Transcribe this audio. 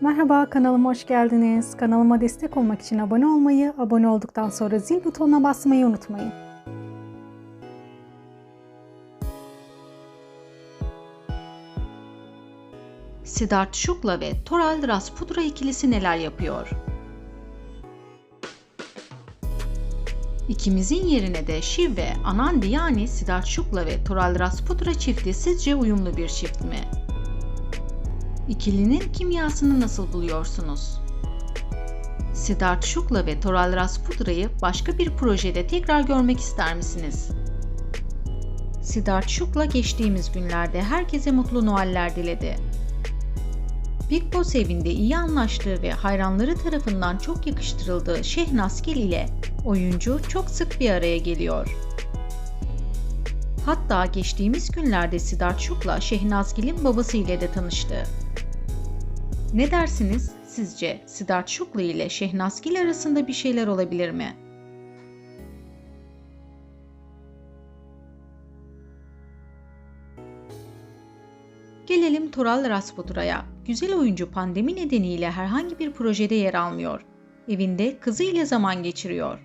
Merhaba kanalıma hoş geldiniz. Kanalıma destek olmak için abone olmayı, abone olduktan sonra zil butonuna basmayı unutmayın. Siddharth Shukla ve Toral Rasputra ikilisi neler yapıyor? İkimizin yerine de Shiv ve Anandi yani Siddharth Shukla ve Toral Rasputra çifti sizce uyumlu bir çift mi? İkilinin kimyasını nasıl buluyorsunuz? Siddharth Shukla ve Toral Rasputra'yı başka bir projede tekrar görmek ister misiniz? Siddharth Shukla geçtiğimiz günlerde herkese mutlu Noeller diledi. Big Boss evinde iyi anlaştığı ve hayranları tarafından çok yakıştırıldığı Şehnaz Gil ile oyuncu çok sık bir araya geliyor. Hatta geçtiğimiz günlerde Siddharth Shukla Şehnaz Gil'in babası ile de tanıştı. Ne dersiniz? Sizce Siddharth Shukla ile Şehnaz Gil arasında bir şeyler olabilir mi? Gelelim Toral Rasputra'ya. Güzel oyuncu pandemi nedeniyle herhangi bir projede yer almıyor. Evinde kızıyla zaman geçiriyor.